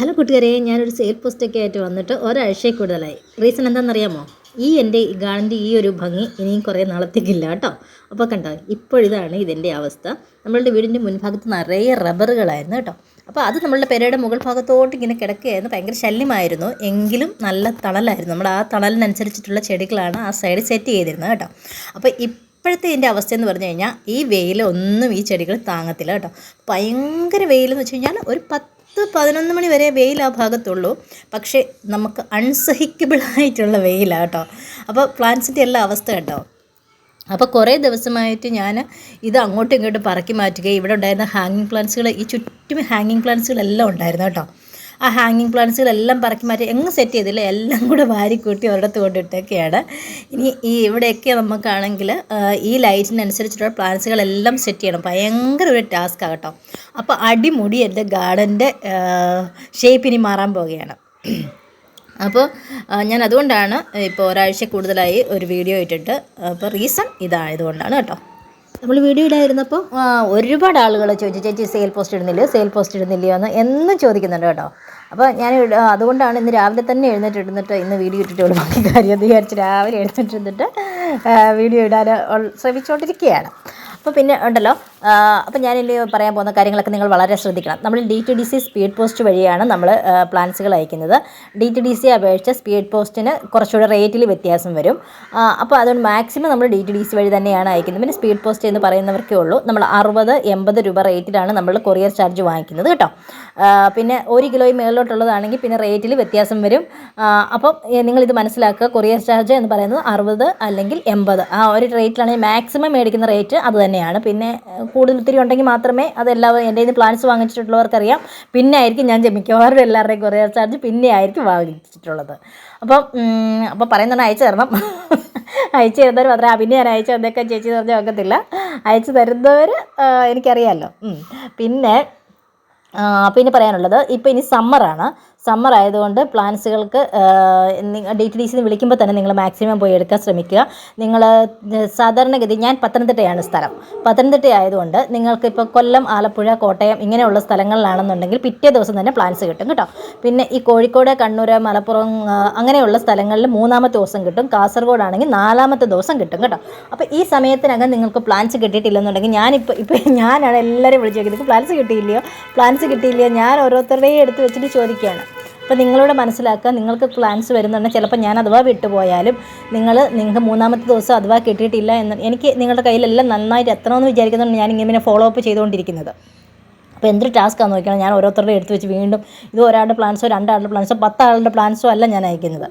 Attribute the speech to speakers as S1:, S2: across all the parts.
S1: Hello കൂട്ടുകാരെ ഞാനൊരു sale പോസ്റ്റൊക്കെ ആയിട്ട് വന്നിട്ട് ഒരാഴ്ചയിൽ കൂടുതലായി. റീസൺ എന്താണെന്നറിയാമോ? ഈ എന്റെ ഗാർഡന്റെ ഈ ഒരു ഭംഗി ഇനിയും കുറേ നാളത്തേക്കില്ല കേട്ടോ. അപ്പോൾ കണ്ടോ ഇപ്പോഴിതാണ് ഇതിന്റെ അവസ്ഥ. നമ്മളുടെ വീടിന്റെ മുൻഭാഗത്ത് നിറയെ റബ്ബറുകളായിരുന്നു കേട്ടോ. അപ്പോൾ അത് നമ്മളുടെ പെരയുടെ മുകൾ ഭാഗത്തോട്ട് ഇങ്ങനെ കിടക്കുകയായിരുന്നു. ഭയങ്കര ശല്യമായിരുന്നു. എങ്കിലും നല്ല തണലായിരുന്നു. നമ്മൾ ആ തണലിനനുസരിച്ചിട്ടുള്ള ചെടികളാണ് ആ സൈഡ് സെറ്റ് ചെയ്തിരുന്നത് കേട്ടോ. അപ്പോൾ ഇപ്പോഴത്തെ ഇതിന്റെ അവസ്ഥ എന്ന് പറഞ്ഞു കഴിഞ്ഞാൽ ഈ വെയിലൊന്നും ഈ ചെടികൾ താങ്ങത്തില്ല കേട്ടോ. ഭയങ്കര വെയിലെന്ന് വെച്ച് കഴിഞ്ഞാൽ ഒരു പത്ത് പതിനൊന്ന് മണി വരെ വെയിൽ ആ ഭാഗത്തുള്ളൂ. പക്ഷേ നമുക്ക് അൺസഹിക്കബിൾ ആയിട്ടുള്ള വെയിലാണ് കേട്ടോ. അപ്പോൾ പ്ലാന്റ്സിന്റെ എല്ലാ അവസ്ഥ കേട്ടോ. അപ്പോൾ കുറേ ദിവസമായിട്ട് ഞാൻ ഇത് അങ്ങോട്ടും ഇങ്ങോട്ടും പറക്കി മാറ്റുകയും ഇവിടെ ഉണ്ടായിരുന്ന ഹാങ്ങിങ് പ്ലാന്റ്സുകൾ ഈ ചുറ്റും ഹാങ്ങിങ് പ്ലാന്റ്സുകളെല്ലാം ഉണ്ടായിരുന്നു കേട്ടോ. ആ ഹാങ്ങിങ് പ്ലാന്റ്സുകളെല്ലാം പറക്കി മാറ്റി എങ്ങും സെറ്റ് ചെയ്തില്ല? എല്ലാം കൂടെ വാരി കൂട്ടി ഒരിടത്ത് കൊണ്ടിട്ടൊക്കെയാണ് ഇനി ഈ ഇവിടെയൊക്കെ നമുക്കാണെങ്കിൽ ഈ ലൈറ്റിനനുസരിച്ചിട്ടുള്ള പ്ലാന്റ്സുകളെല്ലാം സെറ്റ് ചെയ്യണം. ഭയങ്കര ഒരു ടാസ്ക് ആകട്ടോ അപ്പോൾ അടിമുടി എന്റെ ഗാർഡന്റെ ഷേപ്പിനി മാറാൻ പോവുകയാണ്. അപ്പോൾ ഞാൻ അതുകൊണ്ടാണ് ഇപ്പോൾ ഒരാഴ്ച കൂടുതലായി ഒരു വീഡിയോ ഇട്ടിട്ട് അപ്പോൾ റീസൺ ഇതായതുകൊണ്ടാണ് കേട്ടോ. നമ്മൾ വീഡിയോ ഇടായിരുന്നപ്പോൾ ഒരുപാട് ആളുകൾ ചോദിച്ചു ചേച്ചി സെയിൽ പോസ്റ്റ് ഇടുന്നില്ല സെയിൽ പോസ്റ്റ് ഇടുന്നില്ലയോ? എന്ന് എന്നും ചോദിക്കുന്നുണ്ട് കേട്ടോ. അപ്പോൾ ഞാൻ അതുകൊണ്ടാണ് ഇന്ന് രാവിലെ തന്നെ എഴുന്നേറ്റ് ഇടുന്നിട്ട് ഇന്ന് വീഡിയോ ഇട്ടിട്ടുള്ളൂ ബാക്കി കാര്യം എന്ന് വിചാരിച്ച് രാവിലെ എഴുന്നേറ്റിരുന്നിട്ട് വീഡിയോ ഇടാൻ ശ്രമിച്ചുകൊണ്ടിരിക്കുകയാണ് അപ്പോൾ പിന്നെ ഉണ്ടല്ലോ ആ, ഞാൻ ഞാനിಲ್ಲಿ പറയാൻ പോകുന്ന കാര്യങ്ങളൊക്കെ നിങ്ങൾ വളരെ ശ്രദ്ധിക്കണം. നമ്മൾ D T D C speed post വഴിയാണ് നമ്മൾ പ്ലാൻസുകൾ അയക്കുന്നത്. ഡി ടി ഡി സി അപേക്ഷിച്ച് സ്പീഡ് പോസ്റ്റിന് കുറച്ചുകൂടെ റേറ്റിൽ വ്യത്യാസം വരും. അപ്പോൾ അതുകൊണ്ട് മാക്സിമം നമ്മൾ ഡി ടി ഡി സി വഴി തന്നെയാണ് അയക്കുന്നത്. പിന്നെ സ്പീഡ് പോസ്റ്റ് എന്ന് പറയുന്നവർക്കേ ഉള്ളൂ. നമ്മൾ അറുപത് എൺപത് രൂപ റേറ്റിലാണ് നമ്മൾ കൊറിയർ ചാർജ് വാങ്ങിക്കുന്നത് കേട്ടോ. പിന്നെ ഒരു കിലോയും മേളിലോട്ടുള്ളതാണെങ്കിൽ പിന്നെ റേറ്റിൽ വ്യത്യാസം വരും. അപ്പം നിങ്ങളിത് മനസ്സിലാക്കുക. കൊറിയർ ചാർജ് എന്ന് പറയുന്നത് അറുപത് അല്ലെങ്കിൽ എൺപത്. ആ ഒരു റേറ്റിലാണെങ്കിൽ മാക്സിമം മേടിക്കുന്ന റേറ്റ് അത് തന്നെയാണ്. പിന്നെ കൂടുതൽ ഒത്തിരി ഉണ്ടെങ്കിൽ മാത്രമേ അതെല്ലാവരും എന്റെ നിന്ന് പ്ലാൻസ് വാങ്ങിച്ചിട്ടുള്ളവർക്കറിയാം. പിന്നെ ആയിരിക്കും ഞാൻ മിക്കവാറും എല്ലാവരുടെയും കൊറിയർ ചാർജ് പിന്നെ ആയിരിക്കും വാങ്ങിച്ചിട്ടുള്ളത്. അപ്പം അപ്പം അപ്പോൾ പറയുന്നതാണ് അയച്ചു തരണം. അയച്ചു തരുന്നവർ മാത്രമേ "ആ, പിന്നെ ഞാൻ അയച്ചു തന്നേക്കാൻ ചേച്ചി എന്ന് പറഞ്ഞാൽ ഒക്കത്തില്ല. അയച്ചു തരുന്നവർ എനിക്കറിയാമല്ലോ പിന്നെ പിന്നെ പറയാനുള്ളത് ഇപ്പോൾ ഇനി സമ്മറാണ് സമ്മർ ആയതുകൊണ്ട് പ്ലാന്റ്സുകൾക്ക് ഡി ടി ഡി സിന്ന് വിളിക്കുമ്പോൾ തന്നെ നിങ്ങൾ മാക്സിമം പോയി എടുക്കാൻ ശ്രമിക്കുക. നിങ്ങൾ സാധാരണഗതി ഞാൻ പത്തനംതിട്ടയാണ് സ്ഥലം. പത്തനംതിട്ട ആയതുകൊണ്ട് നിങ്ങൾക്ക് ഇപ്പോൾ കൊല്ലം ആലപ്പുഴ കോട്ടയം ഇങ്ങനെയുള്ള സ്ഥലങ്ങളിലാണെന്നുണ്ടെങ്കിൽ പിറ്റേ ദിവസം തന്നെ പ്ലാൻസ് കിട്ടും കേട്ടോ. പിന്നെ ഈ കോഴിക്കോട് കണ്ണൂർ മലപ്പുറം അങ്ങനെയുള്ള സ്ഥലങ്ങളിൽ മൂന്നാമത്തെ ദിവസം കിട്ടും. കാസർഗോഡ് ആണെങ്കിൽ നാലാമത്തെ ദിവസം കിട്ടും കേട്ടോ. അപ്പോൾ ഈ സമയത്തിനകം നിങ്ങൾക്ക് പ്ലാൻസ് കിട്ടിയിട്ടില്ലെന്നുണ്ടെങ്കിൽ ഞാനിപ്പോൾ ഇപ്പോൾ ഞാനാണ് എല്ലാവരെയും വിളിച്ച് നിങ്ങൾക്ക് പ്ലാൻസ് കിട്ടിയില്ലയോ? പ്ലാൻസ് കിട്ടിയില്ലയോ? ഞാൻ ഓരോരുത്തരുടെയും എടുത്ത് വെച്ചിട്ട് ചോദിക്കുകയാണ്. അപ്പോൾ നിങ്ങളോട് മനസ്സിലാക്കുക നിങ്ങൾക്ക് പ്ലാൻസ് വരുന്നുണ്ടെങ്കിൽ ചിലപ്പോൾ ഞാൻ അഥവാ വിട്ടുപോയാലും നിങ്ങൾ നിങ്ങൾക്ക് മൂന്നാമത്തെ ദിവസം അഥവാ കിട്ടിയിട്ടില്ല എന്ന് എനിക്ക് നിങ്ങളുടെ കയ്യിലെല്ലാം നന്നായിട്ട് എത്തണമെന്ന് വിചാരിക്കുന്നുണ്ട് ഞാൻ ഇങ്ങനെ ഫോളോ അപ്പ് ചെയ്തുകൊണ്ടിരിക്കുന്നത്. അപ്പോൾ എന്തൊരു ടാസ്ക്കാണെന്ന് നോക്കിയാൽ ഞാൻ ഓരോരുത്തരുടെ എടുത്ത് വെച്ച് വീണ്ടും ഇത് ഒരാളുടെ പ്ലാൻസോ രണ്ടാളുടെ പ്ലാൻസോ പത്താളുടെ പ്ലാൻസോ അല്ല ഞാൻ അയക്കുന്നത്.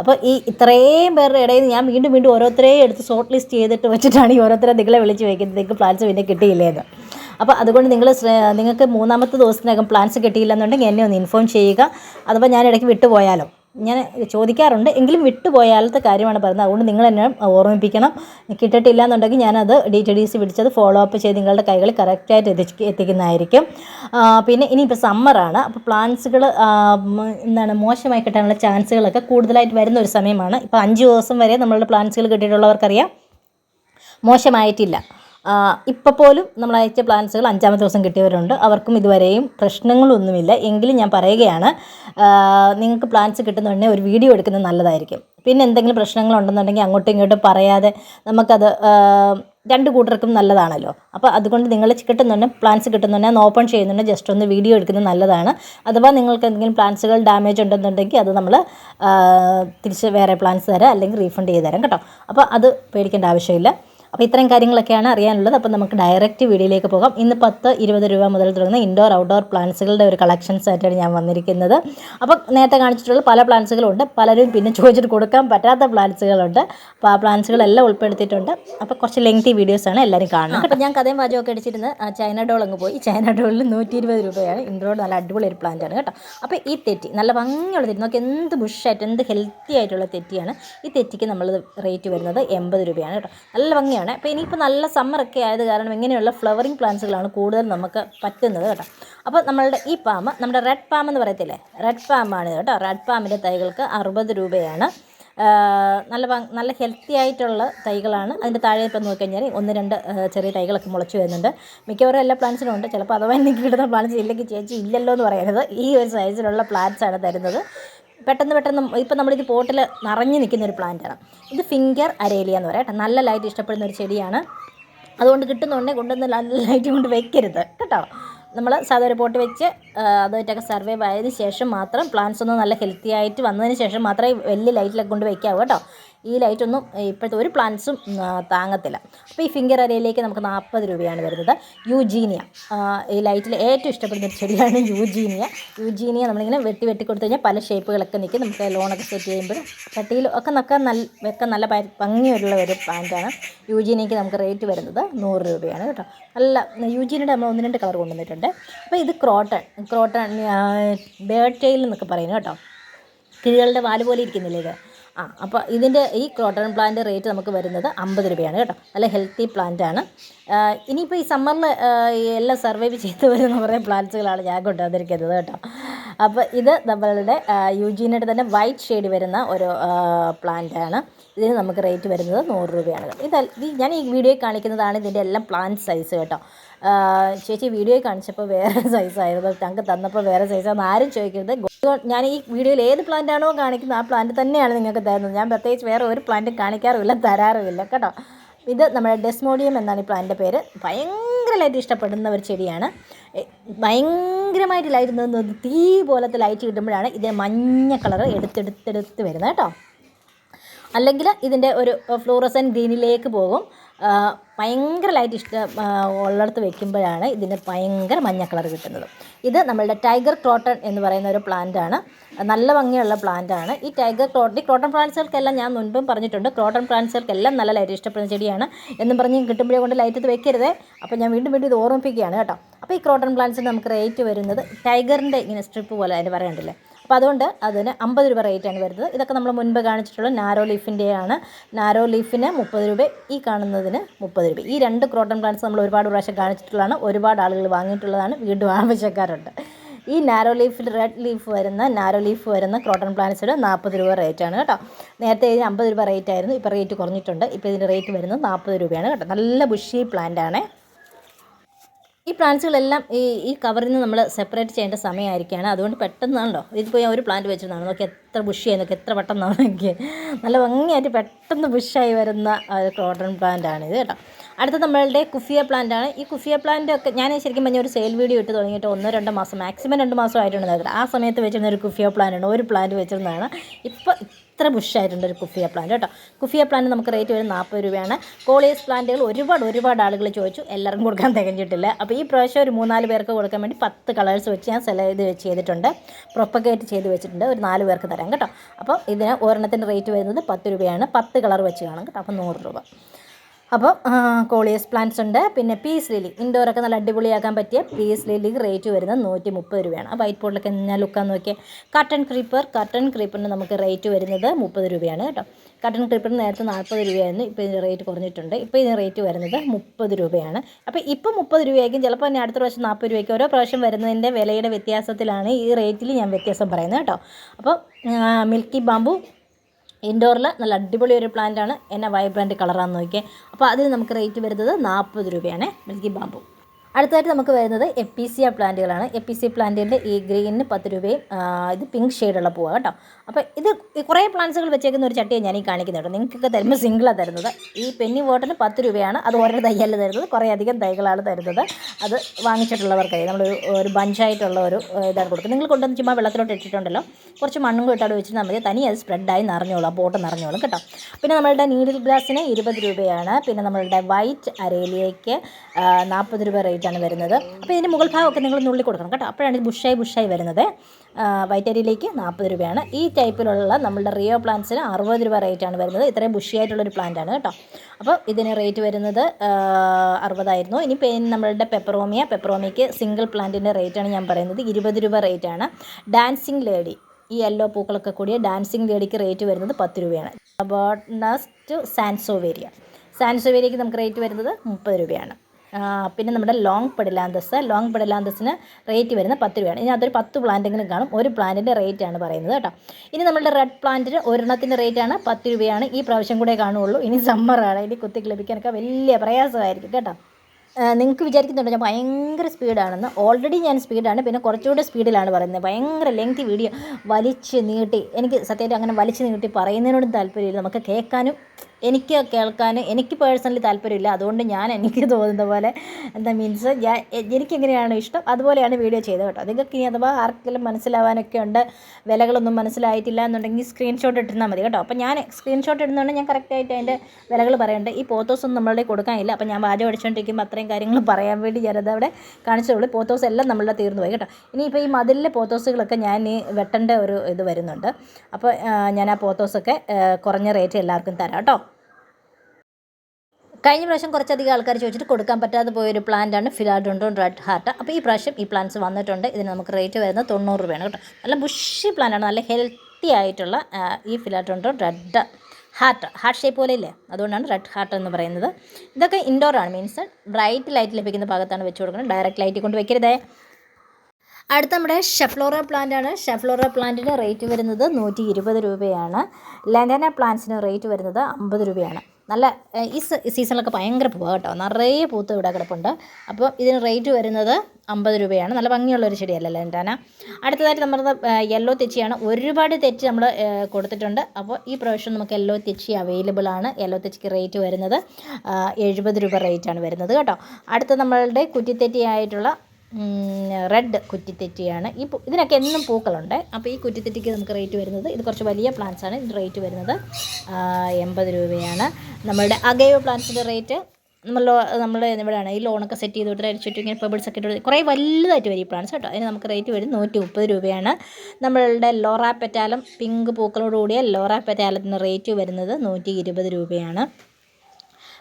S1: അപ്പോൾ ഈ ഇത്രയും പേരുടെ ഇടയിൽ നിന്ന് ഞാൻ വീണ്ടും വീണ്ടും ഓരോരുത്തരെയും എടുത്ത് ഷോർട്ട് ലിസ്റ്റ് ചെയ്തിട്ട് വെച്ചിട്ടാണ് ഈ ഓരോരുത്തരെ നിങ്ങളെ വിളിച്ച് വയ്ക്കുന്നത് നിങ്ങൾക്ക് പ്ലാൻസ് പിന്നെ കിട്ടിയില്ലേന്ന് അപ്പോൾ അതുകൊണ്ട് നിങ്ങൾ നിങ്ങൾക്ക് മൂന്നാമത്തെ ദിവസത്തിനകം പ്ലാൻസ് കിട്ടിയില്ലെന്നുണ്ടെങ്കിൽ എന്നെ ഒന്ന് ഇൻഫോം ചെയ്യുക. അഥവാ ഞാൻ ഇടയ്ക്ക് വിട്ടുപോയാലോ. ഞാൻ ചോദിക്കാറുണ്ട്. എങ്കിലും വിട്ടുപോയാലത്തെ കാര്യമാണ് പറയുന്നത് അതുകൊണ്ട് നിങ്ങൾ എന്നെ ഓർമ്മിപ്പിക്കണം. കിട്ടിയിട്ടില്ല എന്നുണ്ടെങ്കിൽ ഞാനത് ഡി ടി ഡി സി പിടിച്ചത് ഫോളോ അപ്പ് ചെയ്ത് നിങ്ങളുടെ കൈകൾ കറക്റ്റായിട്ട് എത്തിച്ച് എത്തിക്കുന്നതായിരിക്കും. പിന്നെ ഇനിയിപ്പോൾ സമ്മറാണ് അപ്പോൾ പ്ലാന്റ്സുകൾ എന്താണ് മോശമായി കിട്ടാനുള്ള ചാൻസുകളൊക്കെ കൂടുതലായിട്ട് വരുന്ന ഒരു സമയമാണ്. ഇപ്പോൾ അഞ്ച് ദിവസം വരെ നമ്മളുടെ പ്ലാന്റ്സുകൾ കിട്ടിയിട്ടുള്ളവർക്കറിയാം. മോശമായിട്ടില്ല. ഇപ്പോൾ പോലും നമ്മൾ അയച്ച പ്ലാൻസുകൾ അഞ്ചാമത്തെ ദിവസം കിട്ടിയവരുണ്ട്. അവർക്കും ഇതുവരെയും പ്രശ്നങ്ങളൊന്നുമില്ല. എങ്കിലും ഞാൻ പറയുകയാണ് നിങ്ങൾക്ക് പ്ലാൻസ് കിട്ടുന്നുണ്ടെങ്കിൽ ഒരു വീഡിയോ എടുക്കുന്നത് നല്ലതായിരിക്കും. പിന്നെ എന്തെങ്കിലും പ്രശ്നങ്ങളുണ്ടെന്നുണ്ടെങ്കിൽ അങ്ങോട്ടും ഇങ്ങോട്ടും പറയാതെ നമുക്കത് രണ്ട് കൂട്ടർക്കും നല്ലതാണല്ലോ. അപ്പോൾ അതുകൊണ്ട് നിങ്ങൾ കിട്ടുന്നുണ്ട് പ്ലാൻസ് കിട്ടുന്നുണ്ടെങ്കിൽ ഒന്ന് ഓപ്പൺ ചെയ്യുന്നുണ്ട് ജസ്റ്റ് ഒന്ന് വീഡിയോ എടുക്കുന്നത് നല്ലതാണ്. അഥവാ നിങ്ങൾക്ക് എന്തെങ്കിലും പ്ലാൻസുകൾ ഡാമേജ് ഉണ്ടെന്നുണ്ടെങ്കിൽ അത് നമ്മൾ തിരിച്ച് വേറെ പ്ലാൻസ് തരാം അല്ലെങ്കിൽ റീഫണ്ട് ചെയ്ത് തരാം കേട്ടോ. അപ്പോൾ അത് പേടിക്കേണ്ട ആവശ്യമില്ല. അപ്പോൾ ഇത്തരം കാര്യങ്ങളൊക്കെയാണ് അറിയാനുള്ളത്. അപ്പോൾ നമുക്ക് ഡയറക്റ്റ് വീഡിയോയിലേക്ക് പോകാം. ഇന്ന് പത്ത് ഇരുപത് രൂപ മുതൽ തുടങ്ങുന്ന ഇൻഡോർ ഔട്ട്ഡോർ പ്ലാന്റ്സുകളുടെ ഒരു കളക്ഷൻസ് ആയിട്ടാണ് ഞാൻ വന്നിരിക്കുന്നത്. അപ്പോൾ നേരത്തെ കാണിച്ചിട്ടുള്ള പല പ്ലാന്റ്സുകളുണ്ട് പലരും പിന്നെ ചോദിച്ചിട്ട് കൊടുക്കാൻ പറ്റാത്ത പ്ലാന്റ്സുകളുണ്ട് അപ്പോൾ ആ പ്ലാന്റ്സുകളെല്ലാം ഉൾപ്പെടുത്തിയിട്ടുണ്ട്. അപ്പോൾ കുറച്ച് ലെങ്തി വീഡിയോസാണ് എല്ലാവരും കാണുന്നത്. അപ്പോൾ ഞാൻ കഥയും പാചകമൊക്കെ അടിച്ചിരുന്ന് ചൈന ഡോൾ അങ്ങ് പോയി. ചൈന ഡോളിൽ നൂറ്റി ഇരുപത് രൂപയാണ്. ഇൻഡോർ നല്ല അടിപൊളി ഒരു പ്ലാന്റാണ് കേട്ടോ. അപ്പോൾ ഈ തെറ്റി നല്ല ഭംഗിയുള്ള തെറ്റി നോക്കി എന്ത് ബുഷായിട്ട് എന്ത് ഹെൽത്തി ആയിട്ടുള്ള തെറ്റിയാണ് ഈ തെറ്റിക്ക് നമ്മൾ റേറ്റ് വരുന്നത് എൺപത് രൂപയാണ് കേട്ടോ. നല്ല ഭംഗിയാണ്. അപ്പോൾ ഇനിയിപ്പോൾ നല്ല സമ്മറൊക്കെ ആയത് കാരണം ഇങ്ങനെയുള്ള ഫ്ലവറിങ് പ്ലാന്റ്സുകളാണ് കൂടുതൽ നമുക്ക് പറ്റുന്നത് കേട്ടോ. അപ്പോൾ നമ്മളുടെ ഈ പാമ്പ് നമ്മുടെ റെഡ് പാമ്പ് എന്ന് പറയത്തില്ലേ? റെഡ് പാമ്പാണ് കേട്ടോ. റെഡ് പാമ്പിന്റെ തൈകൾക്ക് അറുപത് രൂപയാണ്. നല്ല നല്ല ഹെൽത്തി ആയിട്ടുള്ള തൈകളാണ്. അതിന്റെ താഴെ ഇപ്പം നോക്കിക്കഴിഞ്ഞാൽ ഒന്ന് രണ്ട് ചെറിയ തൈകളൊക്കെ മുളച്ചു വരുന്നുണ്ട്. മിക്കവാറും എല്ലാ പ്ലാന്റ്സിനും ഉണ്ട്. ചിലപ്പോൾ അഥവാ എനിക്ക് കിട്ടുന്ന പ്ലാന്റ്സ് ഇല്ലെങ്കിൽ ചേച്ചി ഇല്ലല്ലോ എന്ന് പറയരുത്. ഈ ഒരു സൈസിലുള്ള പ്ലാന്റ്സ് ആണ് തരുന്നത്. പെട്ടെന്ന് പെട്ടെന്ന് ഇപ്പം നമ്മളിത് പോട്ടിൽ നിറഞ്ഞു നിൽക്കുന്ന ഒരു പ്ലാന്റാണ് ഇത് ഫിംഗർ അരേലിയ എന്ന് പറയാം നല്ല ലൈറ്റ് ഇഷ്ടപ്പെടുന്ന ഒരു ചെടിയാണ്. അതുകൊണ്ട് കിട്ടുന്നുണ്ടെങ്കിൽ കൊണ്ടുവന്ന് നല്ല ലൈറ്റ് കൊണ്ട് വെക്കരുത് കേട്ടോ. നമ്മൾ സാധാരണ ഒരു പോട്ട് വെച്ച് അതായിട്ടൊക്കെ സർവേ സർവൈവ് ആയതിനു ശേഷം മാത്രം പ്ലാന്റ്സ് ഒന്ന് നല്ല ഹെൽത്തി ആയിട്ട് വന്നതിന് ശേഷം മാത്രമേ വലിയ ലൈറ്റിലൊക്കെ കൊണ്ട് വെക്കാവൂ കേട്ടോ. ഈ ലൈറ്റൊന്നും ഇപ്പോഴത്തെ ഒരു പ്ലാന്റ്സും താങ്ങത്തില്ല. അപ്പോൾ ഈ ഫിംഗർ അരയിലേക്ക് നമുക്ക് നാൽപ്പത് രൂപയാണ് വരുന്നത്. യൂജീനിയ. ഈ ലൈറ്റിൽ ഏറ്റവും ഇഷ്ടപ്പെടുന്ന ഒരു ചെടിയാണ് യൂജീനിയ. യൂജീനിയ നമ്മളിങ്ങനെ വെട്ടി വെട്ടി കൊടുത്തു കഴിഞ്ഞാൽ പല ഷേപ്പുകളൊക്കെ നിൽക്കും. നമുക്ക് ലോണൊക്കെ സെറ്റ് ചെയ്യുമ്പോൾ ചട്ടിയിൽ ഒക്കെ നിൽക്കാൻ നല്ല വെക്കാൻ നല്ല ഭംഗിയുള്ള ഒരു പ്ലാന്റാണ് യൂജീനിയക്ക് നമുക്ക് റേറ്റ് വരുന്നത് നൂറ് രൂപയാണ് കേട്ടോ. നല്ല യൂജീനിയുടെ നമ്മൾ ഒന്ന് രണ്ട് കളർ കൊണ്ടുവന്നിട്ടുണ്ട്. അപ്പോൾ ഇത് ക്രോട്ടൺ. ക്രോട്ടൺ ബേർഡ് ടെയിൽ എന്നൊക്കെ പറയുന്നു കേട്ടോ. കിഴികളുടെ വാൽ പോലെ ഇരിക്കുന്നില്ലേ ഇത്? ആ അപ്പോൾ ഇതിന്റെ ഈ ക്രോട്ടൺ പ്ലാന്റ് റേറ്റ് നമുക്ക് വരുന്നത് അമ്പത് രൂപയാണ് കേട്ടോ. നല്ല ഹെൽത്തി പ്ലാന്റാണ് ഇനിയിപ്പോൾ ഈ സമ്മറിൽ എല്ലാം സർവൈവ് ചെയ്ത് വരുന്ന കുറേ പ്ലാന്റ്സുകളാണ് ഞാൻ കൊണ്ടുവന്നിരിക്കുന്നത് കേട്ടോ. അപ്പോൾ ഇത് നമ്മളുടെ യൂജീനയുടെ തന്നെ വൈറ്റ് ഷെയ്ഡ് വരുന്ന ഒരു പ്ലാന്റാണ് ഇതിന് നമുക്ക് റേറ്റ് വരുന്നത് നൂറ് രൂപയാണ്. ഇത് ഞാൻ ഈ വീഡിയോയിൽ കാണിക്കുന്നതാണ് ഇതിന്റെ എല്ലാം പ്ലാന്റ് സൈസ് കേട്ടോ. ചേച്ചി വീഡിയോ കാണിച്ചപ്പോൾ വേറെ സൈസായിരുന്നു ഞങ്ങൾക്ക് തന്നപ്പോൾ വേറെ സൈസാണെന്ന് ആരും ചോദിക്കരുത്. ഞാൻ ഈ വീഡിയോയിൽ ഏത് പ്ലാന്റ് ആണോ കാണിക്കുന്നത് ആ പ്ലാന്റ് തന്നെയാണ് നിങ്ങൾക്ക് തരുന്നത്. ഞാൻ പ്രത്യേകിച്ച് വേറെ ഒരു പ്ലാന്റും കാണിക്കാറുമില്ല തരാറുമില്ല കേട്ടോ. ഇത് നമ്മുടെ ഡെസ്മോഡിയം എന്നാണ് ഈ പ്ലാന്റിന്റെ പേര്. ഭയങ്കരമായിട്ട് ഇഷ്ടപ്പെടുന്ന ഒരു ചെടിയാണ്. ഭയങ്കരമായിട്ട് ലൈറ്റ് തീ പോലത്തെ ലൈറ്റ് കിട്ടുമ്പോഴാണ് ഇതിന് മഞ്ഞ കളർ എടുത്തെടുത്തെടുത്ത് വരുന്നത് കേട്ടോ. അല്ലെങ്കിൽ ഇതിന്റെ ഒരു ഫ്ലൂറസൻ ഗ്രീനിലേക്ക് പോകും. ഭയങ്കര ലൈറ്റ് ഇഷ്ടം ഉള്ളിടത്ത് വെക്കുമ്പോഴാണ് ഇതിന് ഭയങ്കര മഞ്ഞ കളർ കിട്ടുന്നത്. ഇത് നമ്മളുടെ ടൈഗർ ക്രോട്ടൺ എന്ന് പറയുന്ന ഒരു പ്ലാന്റ് ആണ്. നല്ല ഭംഗിയുള്ള പ്ലാന്റ് ആണ്. ഈ ടൈഗർ ക്രോട്ടൺ ഈ ക്രോട്ടൺ പ്ലാന്റ്സുകൾക്കെല്ലാം ഞാൻ മുൻപും പറഞ്ഞിട്ടുണ്ട്. ക്രോട്ടൺ പ്ലാന്റ്സുകൾക്കെല്ലാം നല്ല ലൈറ്റ് ഇഷ്ടപ്പെടുന്ന ചെടിയാണ് എന്നും പറഞ്ഞ് കിട്ടുമ്പോഴേ കൊണ്ട് ലൈറ്റ് ഇത് വെക്കരുത്. അപ്പോൾ ഞാൻ വീണ്ടും വീണ്ടും ഇത് ഓർമ്മിപ്പിക്കുകയാണ് കേട്ടോ. അപ്പോൾ ഈ ക്രോട്ടൺ പ്ലാന്റ്സിന് നമുക്ക് റേറ്റ് വരുന്നത് ടൈഗറിന്റെ ഇങ്ങനെ സ്ട്രിപ്പ് പോലെ അതിന് പറയണ്ടില്ലേ അപ്പോൾ അതുകൊണ്ട് അതിന് അമ്പത് രൂപ റേറ്റാണ് വരുന്നത്. ഇതൊക്കെ നമ്മൾ മുൻപ് കാണിച്ചിട്ടുള്ള നാരോ ലീഫിന്റെയാണ് നാരോ ലീഫിന് മുപ്പത് രൂപ ഈ കാണുന്നതിന് മുപ്പത് രൂപ. ഈ രണ്ട് ക്രോട്ടൺ പ്ലാന്റ്സ് നമ്മൾ ഒരുപാട് പ്രാവശ്യം കാണിച്ചിട്ടുള്ളതാണ്. ഒരുപാട് ആളുകൾ വാങ്ങിയിട്ടുള്ളതാണ്. വീണ്ടും ആവശ്യക്കാരുണ്ട്. ഈ നാരോ ലീഫിൽ റെഡ് ലീഫ് വരുന്ന നാരോ ലീഫ് വരുന്ന ക്രോട്ടൺ പ്ലാന്റ്സിന് നാൽപ്പത് രൂപ റേറ്റാണ് കേട്ടോ. നേരത്തെ ഇതിന് അമ്പത് രൂപ റേറ്റ് ആയിരുന്നു. ഇപ്പോൾ റേറ്റ് കുറഞ്ഞിട്ടുണ്ട്. ഇപ്പോൾ ഇതിന്റെ റേറ്റ് വരുന്നത് നാൽപ്പത് രൂപയാണ് കേട്ടോ. നല്ല ബുഷി പ്ലാന്റ് ആണേ. ഈ പ്ലാന്റ്സുകളെല്ലാം ഈ ഈ കവറിൽ നിന്ന് നമ്മൾ സെപ്പറേറ്റ് ചെയ്യേണ്ട സമയമായിരിക്കുകയാണ് അതുകൊണ്ട് പെട്ടെന്നാണല്ലോ. ഇതിപ്പോൾ ഞാൻ ഒരു പ്ലാന്റ് വെച്ചിരുന്നതാണ് നോക്കി എത്ര ബുഷിയായി നോക്കി എത്ര പെട്ടെന്ന് നോക്കി നല്ല ഭംഗിയായിട്ട് പെട്ടെന്ന് ബുഷായി വരുന്ന ഒരു ക്രോട്ടൺ പ്ലാന്റ് ആണ് ഇത് കേട്ടോ. അടുത്ത നമ്മളുടെ കുഫിയ പ്ലാന്റ് ആണ്. ഈ കുഫിയ പ്ലാന്റ് ഒക്കെ ഞാൻ ശരിക്കും പറഞ്ഞ ഒരു സെയിൽ വീഡിയോ ഇട്ട് തുടങ്ങിയിട്ട് ഒന്നോ രണ്ടോ മാസം മാക്സിമം രണ്ട് മാസം ആയിട്ടുണ്ട് നേരത്തെ ആ സമയത്ത് വെച്ചിരുന്ന ഒരു കുഫിയ പ്ലാന്റ് ആണ് ഒരു പ്ലാന്റ് വെച്ചിരുന്നതാണ്. ഇപ്പോൾ ഇത്ര ബുഷായിട്ടുണ്ട് ഒരു കുഫിയ പ്ലാന്റ് കേട്ടോ. കുഫിയ പ്ലാന്റ് നമുക്ക് റേറ്റ് വരും നാൽപ്പത് രൂപയാണ്. കോളിയസ് പ്ലാന്റുകൾ ഒരുപാട് ഒരുപാട് ആളുകൾ ചോദിച്ചു. എല്ലാവർക്കും കൊടുക്കാൻ തികഞ്ഞിട്ടില്ല. അപ്പോൾ ഈ പ്രാവശ്യം ഒരു മൂന്നാൽ പേർക്ക് കൊടുക്കാൻ വേണ്ടി പത്ത് കളേഴ്സ് വെച്ച് ഞാൻ സെലക്ട് ചെയ്തിട്ടുണ്ട് പ്രൊപ്പഗേറ്റ് ചെയ്ത് വെച്ചിട്ടുണ്ട്. ഒരു നാല് പേർക്ക് തരാം. കേട്ടോ അപ്പോൾ ഇതിന് ഒരെണ്ണത്തിന്റെ റേറ്റ് വരുന്നത് പത്ത് രൂപയാണ്. പത്ത് കളർ വെച്ച് കാണും കേട്ടോ. അപ്പോൾ നൂറ് രൂപ. അപ്പോൾ കോളിയസ് പ്ലാന്റ്സ് ഉണ്ട്. പിന്നെ പീസ് ലിലി ഇൻഡോറൊക്കെ നല്ല അടിപൊളിയാക്കാൻ പറ്റിയ പീസ് ലിലി റേറ്റ് വരുന്നത് നൂറ്റി മുപ്പത് രൂപയാണ് ആ വൈറ്റ് ബോർഡിലൊക്കെ ഞാൻ ലുക്കാൻ നോക്കിയാൽ കട്ടൺ ക്രീപ്പർ കട്ടൺ ക്രീപ്പറിന് നമുക്ക് റേറ്റ് വരുന്നത് മുപ്പത് രൂപയാണ് കേട്ടോ. കട്ടൺ ക്രീപ്പറിന് നേരത്തെ നാൽപ്പത് രൂപയായിരുന്നു ഇപ്പോൾ ഇതിന്റെ റേറ്റ് കുറഞ്ഞിട്ടുണ്ട്. ഇപ്പോൾ ഇതിന് റേറ്റ് വരുന്നത് മുപ്പത് രൂപയാണ്. അപ്പോൾ ഇപ്പോൾ മുപ്പത് രൂപയായിരിക്കും ചിലപ്പോൾ തന്നെ അടുത്ത പ്രാവശ്യം നാൽപ്പത് രൂപയ്ക്ക് ഓരോ പ്രാവശ്യം വരുന്നതിന്റെ വിലയുടെ വ്യത്യാസത്തിലാണ് ഈ റേറ്റിൽ ഞാൻ വ്യത്യാസം പറയുന്നത് കേട്ടോ. അപ്പോൾ മിൽക്കി ബാമ്പു ഇൻഡോറിൽ നല്ല അടിപൊളി ഒരു പ്ലാന്റാണ് എന്നെ വൈബ്രന്റ് കളറാന്ന് നോക്കിയേ. അപ്പോൾ അതിന് നമുക്ക് റേറ്റ് വരുന്നത് നാൽപ്പത് രൂപയാണ്. മിൽക്കി ബാമ്പു അടുത്തതായിട്ട് നമുക്ക് വരുന്നത് എപ്പിസിയ പ്ലാന്റുകളാണ്. എപ്പിസിയ പ്ലാന്റിന്റെ ഈ ഗ്രീനിന് പത്ത് രൂപയും ഇത് പിങ്ക് ഷെയ്ഡുള്ള പൂവാണ് കേട്ടോ. അപ്പോൾ ഇത് കുറേ പ്ലാന്റ്സുകൾ വെച്ചേക്കുന്ന ഒരു ചട്ടിയാണ് ഞാൻ ഈ കാണിക്കുന്നത് കേട്ടോ. നിങ്ങൾക്കൊക്കെ തരുമ്പോൾ സിംഗിളാണ് തരുന്നത്. ഈ പെന്നി വോട്ടിന് പത്ത് രൂപയാണ്. അത് ഓരോ തയ്യൽ തരുന്നത്. കുറേ അധികം തൈകളാണ് തരുന്നത്. അത് വാങ്ങിച്ചിട്ടുള്ളവർക്കായി നമ്മൾ ഒരു ബഞ്ചായിട്ടുള്ള ഒരു ഇതാണ് കൊടുക്കുന്നത്. നിങ്ങൾ കൊണ്ടുവന്ന് ചുമ്മാ വെള്ളത്തിലോട്ട് ഇട്ടിട്ടുണ്ടല്ലോ. കുറച്ച് മണ്ണും കൂട്ടാട് വെച്ചിരുന്നാൽ മതി. തനി അത് സ്പ്രെഡായി നിറഞ്ഞോളും ആ പോട്ട് നിറഞ്ഞോളും കേട്ടോ. പിന്നെ നമ്മളുടെ നീഡിൽ ഗ്ലാസ്സിന് ഇരുപത് രൂപയാണ്. പിന്നെ നമ്മളുടെ വൈറ്റ് അരയിലേക്ക് നാൽപ്പത് രൂപ റേറ്റാണ് വരുന്നത്. അപ്പോൾ ഇതിന്റെ മുകൾ ഭാഗമൊക്കെ നിങ്ങൾ നുള്ളി കൊടുക്കണം കേട്ടോ. അപ്പോഴാണ് ഇത് ബുഷായി ബുഷായി വരുന്നത്. വൈറ്റരിയിലേക്ക് നാൽപ്പത് രൂപയാണ്. ഈ ടൈപ്പിലുള്ള നമ്മുടെ റിയോ പ്ലാന്റ്സിന് അറുപത് രൂപ റേറ്റാണ് വരുന്നത്. ഇത്രയും ബുഷിയായിട്ടുള്ളൊരു പ്ലാന്റ് ആണ് കേട്ടോ. അപ്പോൾ ഇതിന് റേറ്റ് വരുന്നത് അറുപതായിരുന്നു. ഇനി നമ്മളുടെ പെപ്പറോമിയ പെപ്പറോമിയ്ക്ക് സിംഗിൾ പ്ലാന്റിന്റെ റേറ്റാണ് ഞാൻ പറയുന്നത്. ഇരുപത് രൂപ റേറ്റാണ് ഡാൻസിങ് ലേഡി ഈ യെല്ലോ പൂക്കളൊക്കെ കൂടിയ ഡാൻസിങ് ലേഡിക്ക് റേറ്റ് വരുന്നത് പത്ത് രൂപയാണ്. ബോട്ട്നസ് ടു സാൻസോവേരിയ സാൻസോവേരിയക്ക് നമുക്ക് റേറ്റ് വരുന്നത് മുപ്പത് രൂപയാണ്. പിന്നെ നമ്മുടെ ലോങ് പെഡിലാന്തസ് ലോങ് പെഡിലാന്തസിന് റേറ്റ് വരുന്നത് പത്ത് രൂപയാണ്. ഇനി അതൊരു പത്ത് പ്ലാന്റെങ്കിലും കാണും. ഒരു പ്ലാന്റിന്റെ റേറ്റ് ആണ് പറയുന്നത് കേട്ടോ. ഇനി നമ്മുടെ റെഡ് പ്ലാന്റിന് ഒരെണ്ണത്തിന്റെ റേറ്റ് ആണ് പത്ത് രൂപയാണ്. ഈ പ്രാവശ്യം കൂടെ കാണുകയുള്ളൂ. ഇനി സമ്മറാണ് ഇനി കുത്തിക്ക് ലഭിക്കാനൊക്കെ വലിയ പ്രയാസമായിരിക്കും കേട്ടോ. നിങ്ങൾക്ക് വിചാരിക്കുന്നുണ്ടോ? ഞാൻ ഭയങ്കര സ്പീഡാണെന്ന് ഓൾറെഡി ഞാൻ സ്പീഡാണ് പിന്നെ കുറച്ചുകൂടെ സ്പീഡിലാണ് പറയുന്നത്. ഭയങ്കര ലെങ്ത് വീഡിയോ വലിച്ച് നീട്ടി. എനിക്ക് സത്യമായിട്ട് അങ്ങനെ വലിച്ച് നീട്ടി പറയുന്നതിനോടും താല്പര്യമില്ല. നമുക്ക് കേൾക്കാനും എനിക്ക് കേൾക്കാൻ എനിക്ക് പേഴ്സണലി താല്പര്യമില്ല. അതുകൊണ്ട് ഞാൻ എനിക്ക് തോന്നുന്ന പോലെ എന്താ മീൻസ് ഞാൻ എനിക്കെങ്ങനെയാണോ ഇഷ്ടം അതുപോലെയാണ് വീഡിയോ ചെയ്തത് കേട്ടോ. നിങ്ങൾക്ക് ഇനി അഥവാ ആർക്കെങ്കിലും മനസ്സിലാവാനൊക്കെ ഉണ്ട് വിലകളൊന്നും മനസ്സിലായിട്ടില്ല എന്നുണ്ടെങ്കിൽ സ്ക്രീൻഷോട്ട് ഇട്ടിരുന്നാൽ മതി കേട്ടോ. അപ്പോൾ ഞാൻ സ്ക്രീൻഷോട്ട് ഇടുന്നതുകൊണ്ട് ഞാൻ കറക്റ്റായിട്ട് അതിന്റെ വിലകൾ പറയുന്നുണ്ട്. ഈ പോത്തോസൊന്നും നമ്മളുടെ കൊടുക്കാനില്ല. അപ്പോൾ ഞാൻ വാചകം അടിച്ചുകൊണ്ടിരിക്കുമ്പോൾ അത്രയും കാര്യങ്ങൾ പറയാൻ വേണ്ടി ഞാനത് അവിടെ കാണിച്ചോളൂ പോത്തോസ് എല്ലാം നമ്മളുടെ തീർന്നു പോയി കേട്ടോ. ഇനിയിപ്പോൾ ഈ മതിലിലെ പോത്തോസുകളൊക്കെ ഞാൻ ഈ വെട്ടേണ്ട ഒരു ഇത് വരുന്നുണ്ട്. അപ്പോൾ ഞാൻ ആ പോത്തോസൊക്കെ കുറഞ്ഞ റേറ്റ് എല്ലാവർക്കും തരാം കേട്ടോ. കഴിഞ്ഞ പ്രാവശ്യം കുറച്ചധികം ആൾക്കാർ ചോദിച്ചിട്ട് കൊടുക്കാൻ പറ്റാതെ പോയൊരു പ്ലാന്റാണ് ഫിലാഡോണ്ടോ റെഡ് ഹാർട്ട് അപ്പോൾ ഈ പ്രാവശ്യം ഈ പ്ലാന്റ്സ് വന്നിട്ടുണ്ട്. ഇതിന് നമുക്ക് റേറ്റ് വരുന്നത് തൊണ്ണൂറ് രൂപയാണ് കേട്ടോ. നല്ല ബുഷി പ്ലാന്റാണ് നല്ല ഹെൽത്തി ആയിട്ടുള്ള ഈ philodendron red heart heart shape പോലെ ഇല്ലേ? അതുകൊണ്ടാണ് റെഡ് ഹാർട്ട് എന്ന് പറയുന്നത്. ഇതൊക്കെ ഇൻഡോർ ആണ്. മീൻസ് ബ്രൈറ്റ് ലൈറ്റ് ലഭിക്കുന്ന ഭാഗത്താണ് വെച്ച് കൊടുക്കുന്നത്. ഡയറക്റ്റ് ലൈറ്റ് കൊണ്ട് വെക്കരുതേ. അടുത്ത നമ്മുടെ ഷെഫ്ലോറ പ്ലാന്റ് ആണ്. ഷെഫ്ലോറ പ്ലാന്റിന് റേറ്റ് വരുന്നത് നൂറ്റി ഇരുപത് രൂപയാണ്. ലെൻഡന പ്ലാന്റ്സിന് റേറ്റ് വരുന്നത് അമ്പത് രൂപയാണ്. നല്ല ഈ സീസണിലൊക്കെ ഭയങ്കര പൂവാണ് കേട്ടോ. നിറയെ പൂത്ത് ഇവിടെ കിടപ്പുണ്ട്. അപ്പോൾ ഇതിന് റേറ്റ് വരുന്നത് അമ്പത് രൂപയാണ്. നല്ല ഭംഗിയുള്ള ഒരു ചെടിയല്ല ലാൻഡാന? അടുത്തതായിട്ട് നമ്മുടെ യെല്ലോ തെച്ചിയാണ്. ഒരുപാട് തെച്ചി നമ്മൾ കൊടുത്തിട്ടുണ്ട്. അപ്പോൾ ഈ പ്രാവശ്യം നമുക്ക് യെല്ലോ തെച്ചി അവൈലബിൾ ആണ്. യെല്ലോ തെച്ചിക്ക് റേറ്റ് വരുന്നത് എഴുപത് രൂപ റേറ്റാണ് വരുന്നത് കേട്ടോ. അടുത്ത നമ്മളുടെ കുറ്റിത്തെറ്റിയായിട്ടുള്ള റെഡ് കുറ്റിത്തെറ്റിയാണ്. ഈ ഇതിനൊക്കെ എന്നും പൂക്കളുണ്ട്. അപ്പോൾ ഈ കുറ്റിത്തെറ്റിക്ക് നമുക്ക് റേറ്റ് വരുന്നത് ഇത് കുറച്ച് വലിയ പ്ലാന്റ്സ് ആണ്. ഇതിന്റെ റേറ്റ് വരുന്നത് എൺപത് രൂപയാണ്. നമ്മളുടെ അഗയോ പ്ലാന്റ്സിന്റെ റേറ്റ് നമ്മൾ നമ്മൾ ഇവിടെയാണ്. ഈ ലോണൊക്കെ സെറ്റ് ചെയ്ത് കൊടുത്ത് ചുറ്റും ഇങ്ങനെ പെബിൾസ് ഒക്കെ ഇട്ട് കുറേ വലുതായിട്ട് വരും ഈ പ്ലാന്റ്സ് കേട്ടോ. അതിന് നമുക്ക് റേറ്റ് വരും നൂറ്റി മുപ്പത് രൂപയാണ്. നമ്മളുടെ ലോറ പെറ്റാലം പിങ്ക് പൂക്കളോടുകൂടിയ ലോറ പെറ്റാലത്തിന് റേറ്റ് വരുന്നത് നൂറ്റി ഇരുപത് രൂപയാണ്.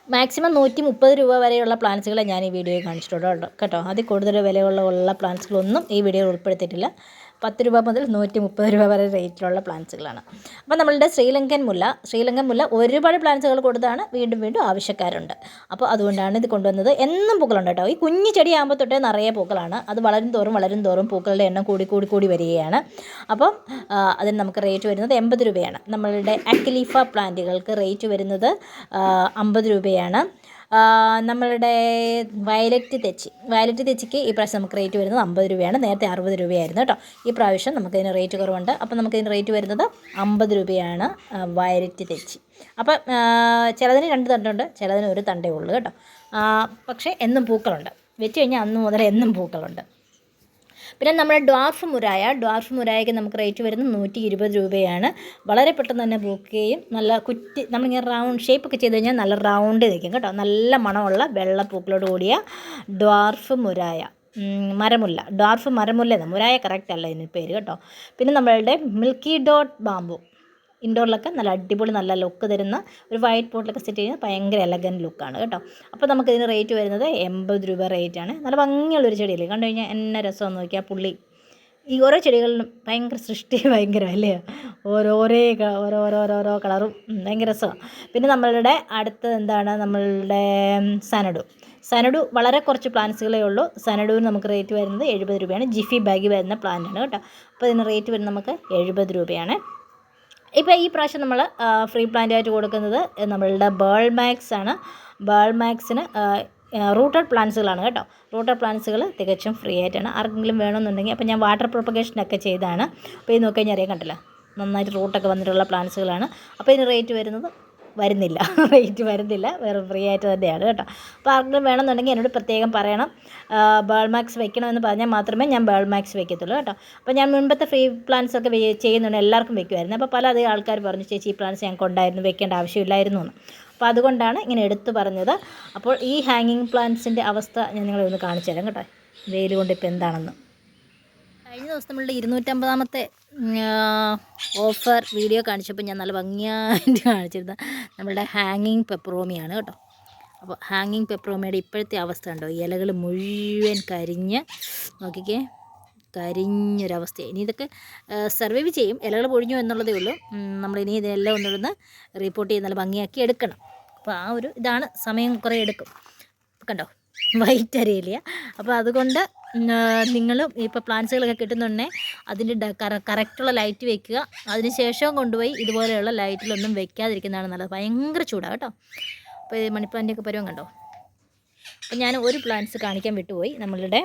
S1: മാക്സിമം നൂറ്റി മുപ്പത് രൂപ വരെയുള്ള പ്ലാൻസുകളെ ഞാൻ ഈ വീഡിയോയിൽ കാണിച്ചിട്ടുള്ളൂ കേട്ടോ. അതിൽ കൂടുതൽ വിലയുള്ള ഉള്ള പ്ലാൻസുകളൊന്നും ഈ വീഡിയോയിൽ ഉൾപ്പെടുത്തിയിട്ടില്ല. പത്ത് രൂപ മുതൽ നൂറ്റി മുപ്പത് രൂപ വരെ റേറ്റിലുള്ള പ്ലാന്റ്സുകളാണ്. അപ്പോൾ നമ്മളുടെ ശ്രീലങ്കൻ മുല്ല ശ്രീലങ്കൻ മുല്ല ഒരുപാട് പ്ലാന്റ്സുകൾ കൊടുത്താണ് വീണ്ടും വീണ്ടും ആവശ്യക്കാരുണ്ട്. അപ്പോൾ അതുകൊണ്ടാണ് ഇത് കൊണ്ടുവന്നത്. എന്നും പൂക്കളുണ്ട് കേട്ടോ. ഈ കുഞ്ഞു ചെടിയാകുമ്പോൾ തൊട്ടേ നിറയെ പൂക്കളാണ്. അത് വളരും തോറും വളരും തോറും പൂക്കളുടെ എണ്ണം കൂടി കൂടി കൂടി വരികയാണ്. അപ്പം അതിന് നമുക്ക് റേറ്റ് വരുന്നത് എൺപത് രൂപയാണ്. നമ്മളുടെ അക്ലിഫ പ്ലാന്റുകൾക്ക് റേറ്റ് വരുന്നത് അമ്പത് രൂപയാണ്. നമ്മളുടെ വയലറ്റ് തെച്ചി. വയലറ്റ് തെച്ചിക്ക് ഈ പ്രാവശ്യം നമുക്ക് റേറ്റ് വരുന്നത് അമ്പത് രൂപയാണ്. നേരത്തെ അറുപത് രൂപയായിരുന്നു കേട്ടോ. ഈ പ്രാവശ്യം നമുക്കതിന് റേറ്റ് കുറവുണ്ട്. അപ്പോൾ നമുക്കതിന് റേറ്റ് വരുന്നത് അമ്പത് രൂപയാണ് വയലറ്റ് തെച്ചി. അപ്പം ചിലതിന് രണ്ട് തണ്ടുണ്ട് ചിലതിന് ഒരു തണ്ടേ ഉള്ളൂ കേട്ടോ. പക്ഷേ എന്നും പൂക്കളുണ്ട്. വെച്ച് കഴിഞ്ഞാൽ അന്ന് മുതൽ എന്നും പൂക്കളുണ്ട്. പിന്നെ നമ്മുടെ ഡ്വാർഫ് മുരായ ഡ്വാർഫ് മുരായയ്ക്ക് നമുക്ക് റേറ്റ് വരുന്നത് നൂറ്റി ഇരുപത് രൂപയാണ്. വളരെ പെട്ടെന്ന് തന്നെ ബുക്ക് പൂക്കുകയും നല്ല കുറ്റി നമ്മളിങ്ങനെ റൗണ്ട് ഷേപ്പ് ഒക്കെ ചെയ്ത് കഴിഞ്ഞാൽ നല്ല റൗണ്ട് നിൽക്കും കേട്ടോ. നല്ല മണമുള്ള വെള്ള പൂക്കളോട് കൂടിയ ഡ്വാർഫ് മുരായ. മരമുല്ല. ഡ്വാർഫ് മരമുല്ല. മുരായ കറക്റ്റ് അല്ല ഇതിന് പേര് കേട്ടോ. പിന്നെ നമ്മളുടെ മിൽക്കി ഡോട്ട് ബാമ്പു ഇൻഡോറിലൊക്കെ നല്ല അടിപൊളി നല്ല ലുക്ക് തരുന്ന ഒരു വൈറ്റ് പോട്ടിലൊക്കെ സെറ്റ് ചെയ്യുന്ന ഭയങ്കര എലഗന്റ് ലുക്കാണ് കേട്ടോ. അപ്പോൾ നമുക്ക് ഇതിന് റേറ്റ് വരുന്നത് എൺപത് രൂപ റേറ്റാണ് നല്ല ഭംഗിയുള്ളൊരു ചെടിയല്ലേ? കണ്ടു കഴിഞ്ഞാൽ എന്നെ രസമെന്ന് നോക്കിയാൽ പുള്ളി. ഈ ഓരോ ചെടികളിലും ഭയങ്കര സൃഷ്ടി ഭയങ്കര അല്ലേ? ഓരോരേ ഓരോരോരോരോ കളറും ഭയങ്കര രസമാണ് പിന്നെ നമ്മളുടെ അടുത്തത് എന്താണ്? നമ്മളുടെ സനഡു. സനഡു വളരെ കുറച്ച് പ്ലാന്റ്സുകളേ ഉള്ളൂ. സനഡുവിന് നമുക്ക് റേറ്റ് വരുന്നത് എഴുപത് രൂപയാണ്. ജിഫി ബാഗി വരുന്ന പ്ലാന്റാണ് കേട്ടോ. അപ്പോൾ ഇതിന് റേറ്റ് വരുന്നത് നമുക്ക് എഴുപത് രൂപയാണ്. ഇപ്പോൾ ഈ പ്രാവശ്യം നമ്മൾ ഫ്രീ പ്ലാന്റ് ആയിട്ട് കൊടുക്കുന്നത് നമ്മളുടെ ബേൾ മാക്സ് ആണ്. ബേൾ മാക്സിന് റൂട്ടഡ് പ്ലാന്റ്സുകളാണ് കേട്ടോ. റൂട്ടഡ് പ്ലാന്റ്സുകൾ തികച്ചും ഫ്രീ ആയിട്ടാണ്. ആർക്കെങ്കിലും വേണമെന്നുണ്ടെങ്കിൽ അപ്പോൾ ഞാൻ വാട്ടർ പ്രൊപ്പഗേഷനൊക്കെ ചെയ്താണ്. അപ്പോൾ ഇത് നോക്കി കഴിഞ്ഞാൽ അറിയാൻ കണ്ടില്ല? നന്നായിട്ട് റൂട്ടൊക്കെ വന്നിട്ടുള്ള പ്ലാന്റ്സുകളാണ് അപ്പോൾ ഇതിന് റേറ്റ് വരുന്നത് വരുന്നില്ല. റേറ്റ് വരുന്നില്ല. വേറെ ഫ്രീ ആയിട്ട് തന്നെയാണ് കേട്ടോ. അപ്പോൾ ആർക്കും വേണമെന്നുണ്ടെങ്കിൽ എന്നോട് പ്രത്യേകം പറയണം. ബേൾ മാക്സ് വെക്കണമെന്ന് പറഞ്ഞാൽ മാത്രമേ ഞാൻ ബേൾ മാക്സ് വെക്കത്തുള്ളൂ കേട്ടോ. അപ്പോൾ ഞാൻ മുൻപത്തെ ഫ്രീ പ്ലാൻസ് ഒക്കെ ചെയ്യുന്നുണ്ട്. എല്ലാവർക്കും വെക്കുമായിരുന്നു. അപ്പോൾ പല അധികം ആൾക്കാർ പറഞ്ഞു ചേച്ചി ഈ പ്ലാൻസ് ഞാൻ കൊണ്ടായിരുന്നു വെക്കേണ്ട ആവശ്യമില്ലായിരുന്നു എന്ന്. അപ്പോൾ അതുകൊണ്ടാണ് ഇങ്ങനെ എടുത്തു പറഞ്ഞത്. അപ്പോൾ ഈ ഹാങ്ങിങ് പ്ലാന്റ്സിന്റെ അവസ്ഥ ഞാൻ നിങ്ങളെ ഒന്ന് കാണിച്ചു തരാം കേട്ടോ. വെയിൽ കൊണ്ട് ഇപ്പോൾ എന്താണെന്ന്. കഴിഞ്ഞ ദിവസം നമ്മളുടെ ഇരുന്നൂറ്റമ്പതാമത്തെ ഓഫർ വീഡിയോ കാണിച്ചപ്പോൾ ഞാൻ നല്ല ഭംഗിയായിട്ട് കാണിച്ചിരുന്ന നമ്മളുടെ ഹാങ്ങിങ് പെപ്പറോമിയാണ് കേട്ടോ. അപ്പോൾ ഹാങ്ങിങ് പെപ്പറോമിയുടെ ഇപ്പോഴത്തെ അവസ്ഥ ഉണ്ടോ ഇലകൾ മുഴുവൻ കരിഞ്ഞ് നോക്കിക്കേ കരിഞ്ഞൊരവസ്ഥയായി ഇനി ഇതൊക്കെ സർവൈവ് ചെയ്യും. ഇലകൾ പൊഴിഞ്ഞു എന്നുള്ളതേ ഉള്ളൂ. നമ്മളിനി ഇതെല്ലാം ഒന്നിടുന്ന് റിപ്പോർട്ട് ചെയ്ത് നല്ല ഭംഗിയാക്കി എടുക്കണം. അപ്പോൾ ആ ഒരു ഇതാണ് സമയം കുറേ എടുക്കും. കണ്ടോ? വൈറ്റ് അരയില്ല അപ്പോൾ അതുകൊണ്ട് നിങ്ങൾ ഇപ്പോൾ പ്ലാന്റ്സുകളൊക്കെ കിട്ടുന്നുണ്ടെങ്കിൽ അതിന്റെ കറക്റ്റുള്ള ലൈറ്റ് വെക്കുക. അതിന് ശേഷം കൊണ്ടുപോയി ഇതുപോലെയുള്ള ലൈറ്റിലൊന്നും വെക്കാതിരിക്കുന്നതാണ് നല്ലത്. ഭയങ്കര ചൂടാണ് കേട്ടോ. അപ്പോൾ ഈ മണി പ്ലാന്റിന്റെ പരുവം കണ്ടോ? അപ്പോൾ ഞാൻ ഒരു പ്ലാന്റ്സ് കാണിക്കാൻ വിട്ടുപോയി. നമ്മളുടെ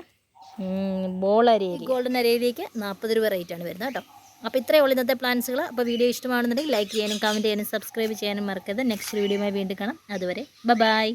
S1: ബോൾ അരേലി ഗോൾഡൻ അരേലിക്ക് നാൽപ്പത് രൂപ റേറ്റാണ് വരുന്നത് കേട്ടോ. അപ്പോൾ ഇത്രയേ ഉള്ളൂ ഇന്നത്തെ പ്ലാന്റ്സുകൾ അപ്പോൾ വീഡിയോ ഇഷ്ടമാണെന്നുണ്ടെങ്കിൽ ലൈക്ക് ചെയ്യാനും കമന്റ് ചെയ്യാനും സബ്സ്ക്രൈബ് ചെയ്യാനും മറക്കരുത്. നെക്സ്റ്റ് വീഡിയോയുമായി വീണ്ടും കാണാം. അതുവരെ ബൈ